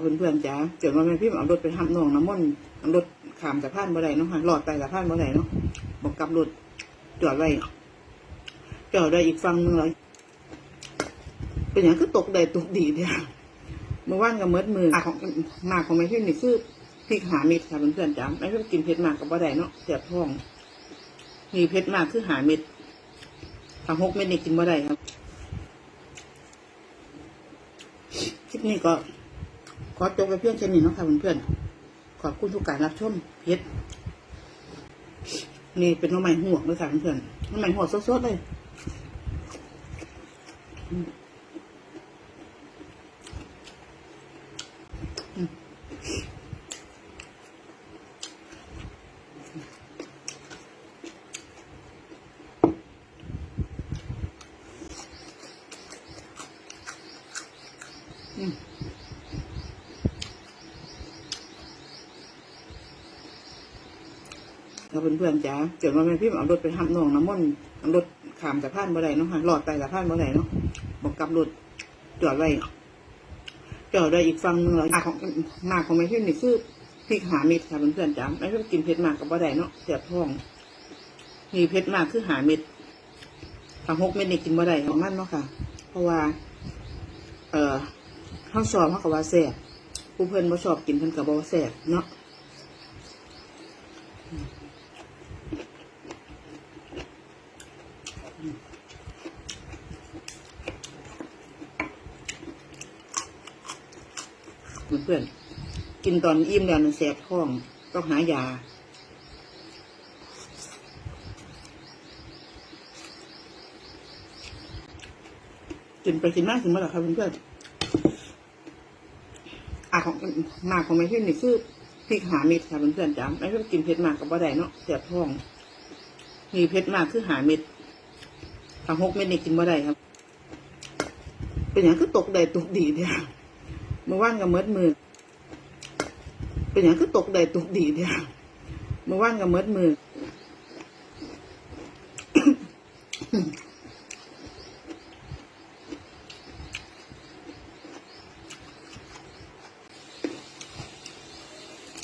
เพื่อนๆจ้าเกิดมาแม่พี่เอารถไปทำน้องน้ำมันเอารถขามสะพานบ่ได้เนาะค่ะหลอดไปสะพานบ่ได้เนาะบอกกับรถจอดไว้จอดได้อีกฝั่งหนึงเลยเป็นอย่างคือตกได้ตกดีเนี่ยเมื่อวานกับเมิดมือของหมากของแม่พี่นี่คือพริกหาเม็ดค่ะเพื่อนๆจ้าแม่พี่กินเผ็ดมากกับบ่ได้เนาะเสียบท้องมีเผ็ดมากคือหาเม็ดถ้าหกเม็ดนี่กินบ่ได้ครับคลิปนี้ก็ ขอจบไปเพียงแค่นี้นะคะเพื่อนๆขอบคุณทุกการรับชมเพชรนี่เป็นน้องใหม่หัวเลยค่ะเพื่อนๆน้องใหม่หัวสดๆเลยอืมอืมอืม ครับเพื่อนๆจ้าเกิดมาแม่พี่เอารถไปทำน้องน้ำมันเอารถขามสะพานบ่ได้เนาะค่ะหลอดไปสะพานบ่ได้เนาะบอกกับรถจอดไว้จอดได้อีกฝั่งหนึ่งเลยอะของหมากของแม่พี่นี่คือพริกหาเม็ดค่ะเพื่อนๆจ้าแม่พี่กินเผ็ดมากกับบ่ได้เนาะเสียบท้องมีเผ็ดมากคือหาเม็ดถ้าหกเม็ดนี่กินบ่ได้ของมันเนาะค่ะ เพราะว่า เอ่อเขาชอบเขาก็ว่าแซ่บผู้เพื่อนบ่ชอบกินเพิ่นก็บ่ว่แซ่บเนาะ เพื่อนกินตอนอิ่มแล้วมันแสบท้อง ต้องหายากินไปกินมากถึงเมื่อไหร่ครับเพื่อนๆอะของมากของแม่พี่นี่คือพริกหาเม็ดค่ะเพื่อนๆจ้าแม่พี่กินเผ็ดมากกับบ่ได้เนาะแสบท้อง มีเผ็ดมากคือหาเม็ด ถ้าหกเม็ดนี่กินบ่ได้ครับ เป็นอย่างคือตกได้ตกดีเนี่ยเมื่อวานกับเมิดมือเป็นอย่างคือตกได้ตกดีเนี่ยเมื่อวานกับเมิดมือ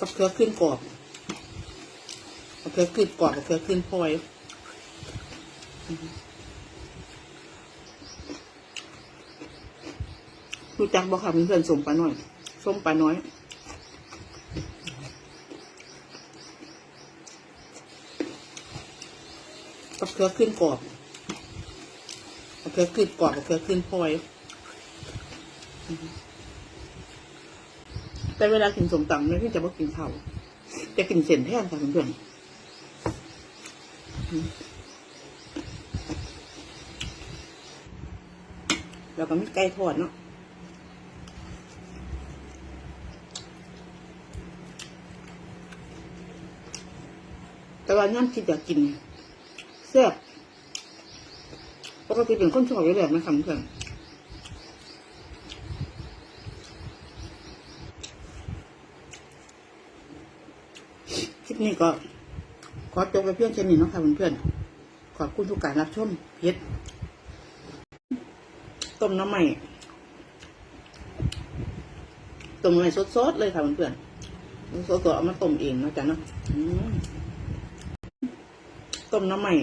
กับเกลือขึ้นกรอบกับเกลือขึ้นกรอบกับเกลือขึ้นพลอย รู้จักบอกค่ะเพื่อนๆส้มปลาน้อยส้มปลาน้อยกับเกลือขึ้นกรอบกับเกลือขึ้นกรอบกับเกลือขึ้นพลอย แต่เวลากินสมตำไม่พี่จะบ่กินข้าจะกินเส้นแทนค่ะเพื่อนๆแล้วก็มีไก่ทอดเนาะ ว่าย่ำคิดอยากกินแซ่บปกติเป็นคนชอบอยู่แล้วนะคะเพื่อนคลิปนี้ก็ขอจบไปเพียงแค่นนี้นะคะเพื่อนๆขอบคุณทุกการรับชมเพชรต้มน้ำใหม่ต้มน้ำใหม่สดๆเลยค่ะเพื่อนๆสดๆเอามาต้มเองนะจ๊ะเนาะ ต้มน้ำใหม่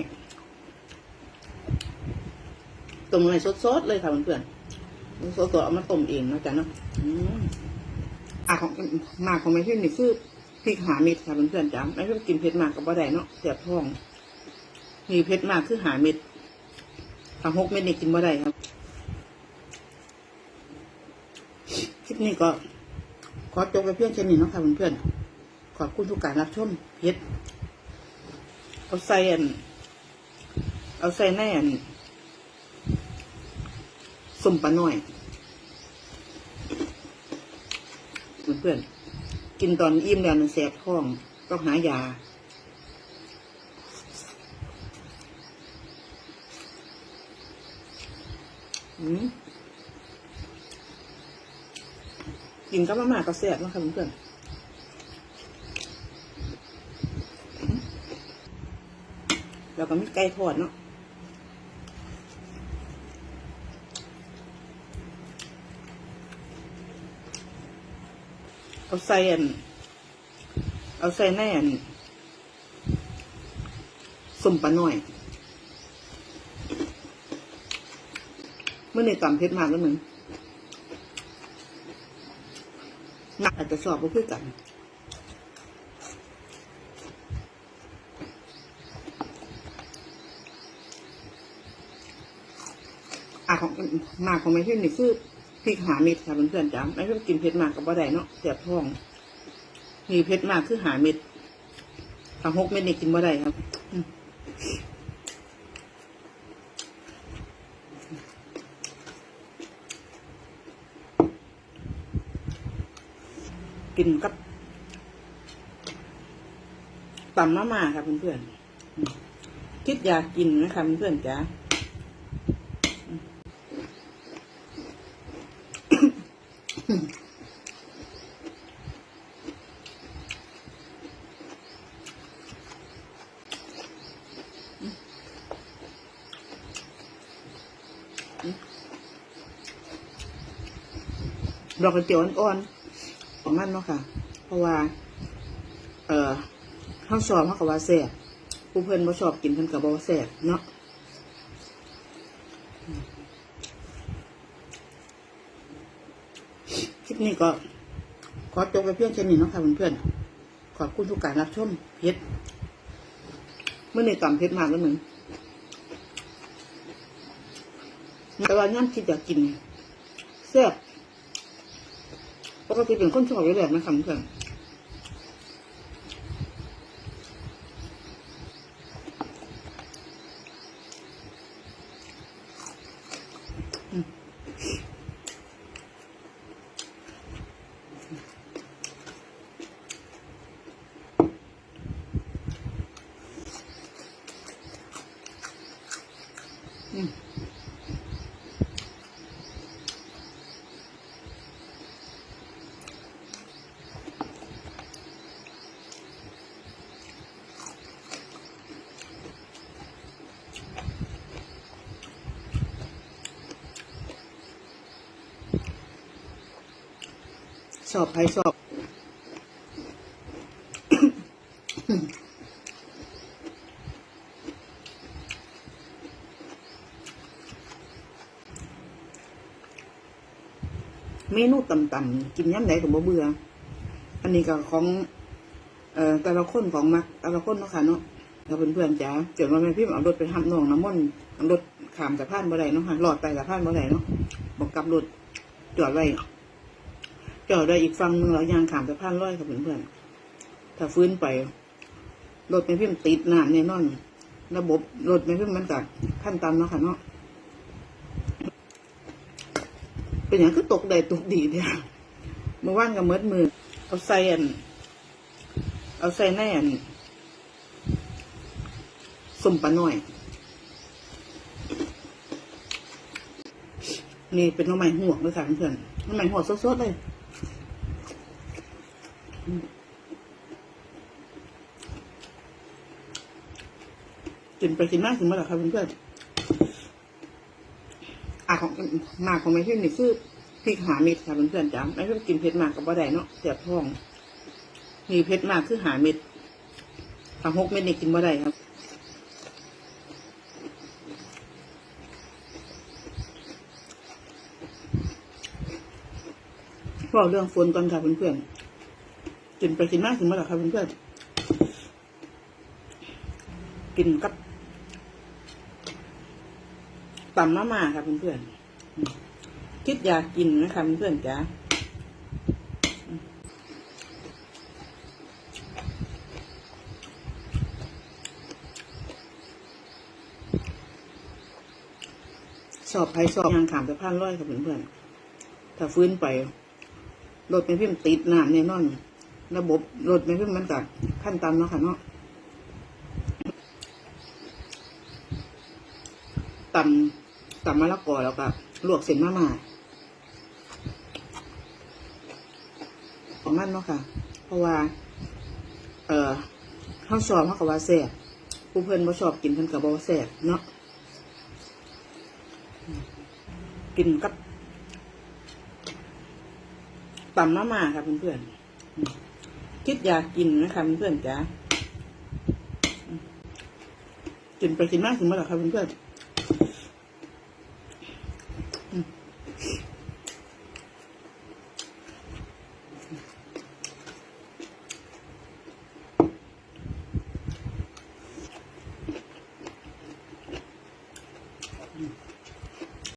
ต้มน้ำใหม่สดๆเลยค่ะเพื่อนๆสดๆเอามาต้มเองนะจ๊ะเนาะอะของหมากของแม่พี่นี่คือพริกหาเม็ดค่ะเพื่อนๆจ้าแม่พี่กินเผ็ดมากกับบ่ได้เนาะเสียบท้องมีเผ็ดมากคือหาเม็ดถ้าหกเม็ดนี่กินบ่ได้ครับคลิปนี้ก็ขอจบไปเพียงแค่นี้เนาะค่ะเพื่อนๆขอบคุณทุกการรับชมเพชร เอาใส่อัน เอาใส่ในอันสมปลาหน่อยเพื่อนๆกินตอนอิ่มแล้วมันแสบท้อง ต้องหายาอืมกินกับมาม่าก็แสบนาะค่ะเพื่อนๆ แล้วก็มีไก่ทอดเนาะเอาใส่อัน เอาใส่แน่อันสมปลาหน่อยเมื่อในต่ำเพชรมากแล้วมึงนักอาจจะสอบก็เพื่อกัน ของหมากของแม่พิมนี่คือพริกหาเม็ดค่ะเพื่อนๆจ้าแม่พิมกินเผ็ดมากกับบ่ได้เนาะเสียบท้องมีเผ็ดมากคือหาเม็ดถ้าหกเม็ดนี่กินบ่ได้ครับกินกับตำมะม่าค่ะเพื่อนๆคิดอยากกินนะคะเพื่อนๆจ้า ดอกกระเจียวอ่อนๆของมันเนาะค่ะ เพราะว่า เอ่อข้าวชอบเขากับว่าแซ่บผู้เพื่อนบ่ชอบกินเพิ่นกับบ่แซ่บเนาะคลิปนี้ก็ขอจบไปเพียงแค่นี้เนาะค่ะเพื่อนๆขอบคุณทุกการรับชมเพชรเมื่อในต่ำเพชรมากแล้วมึงแต่ว่าย่ำคิดอยากกินแซ่บ ปกติเป็นคนชอบอยู่แล้วนะครับเพื่อน ชอบใครชอบ เมนูต่ำๆกินย่ำไหนก็บ่เบื่อ อันนี้ก็ของ เอ่อแต่ละคนของมักแต่ละคนเนาะค่ะเนาะเราเป็นเพื่อนๆจ้าเกิดมาเป็นพี่เอารถไปทำน่องน้ำมันต์เอารถขามสะพานบ่ได้เนาะค่ะหลอดไปสะพานบ่ได้เนาะบอกกับรถจอดไว้ จอดได้อีกฝั่งหนึงแล้วยางขามสะพานร้อยค่ะเพื่อนๆถ้าฟื้นไปรถไม่พิมพ์ติดน้ำแน่นอน ระบบรถไม่พิมพ์มันกัขั้นตามเนาะค่ะเนาะเป็นอย่างคือตกใดตกดีเนี่ยเมื่อวานก็เมิดมือเอาใส่อัน เอาใส่แน่อันสมปลาหน่อย นี่เป็นน้ำมันหวกเลยค่ะเพื่อนน้ำมันหวกสดๆเลย กินไปกินมากถึงเมื่อไหร่ครับเพื่อนๆอะของหมากของแม่พิมนี่คือพริกหาเม็ดค่ะเพื่อนๆจ้าแม่พิมกินเผ็ดมากกับบ่ได้เนาะเสียบท้อง มีเผ็ดมากคือหาเม็ดถ้าหกเม็ดนี่กินบ่ได้ครับบอเรื่องฝนก่อนค่ะเพื่อนๆ กินไปกินมากถึงเมื่อไหร่ครับเพื่อนๆกินกับตำมะม่าค่ะเพื่อนๆอืมคิดอยากกินนะคะเพื่อนๆจ้าสอบใครสอบยางขามสะพานร้อยค่ะเพื่อนๆถ้าฟื้นไปรถไม่พิมพ์ติดน้ำแน่นอน ระบบรถไม่พิมพ์มันกัขั้นตามเนาะค่ะเนาะต่ำต่ำมะละกอแล้วก็ลวกเส้นมาม่าของมันเนาะค่ะ เพราะว่า เอ่อข้าวชอบเขากับว่าแซ่บผู้เพื่อนบ่ชอบกินเพิ่นกับบ่แซ่บเนาะกินกับตำมะม่าค่ะเพื่อนๆ คิดอยากกินนะคะเพื่อนๆจ๋ากินไปกินมากถึงเมื่อไหร่คะเพื่อนๆ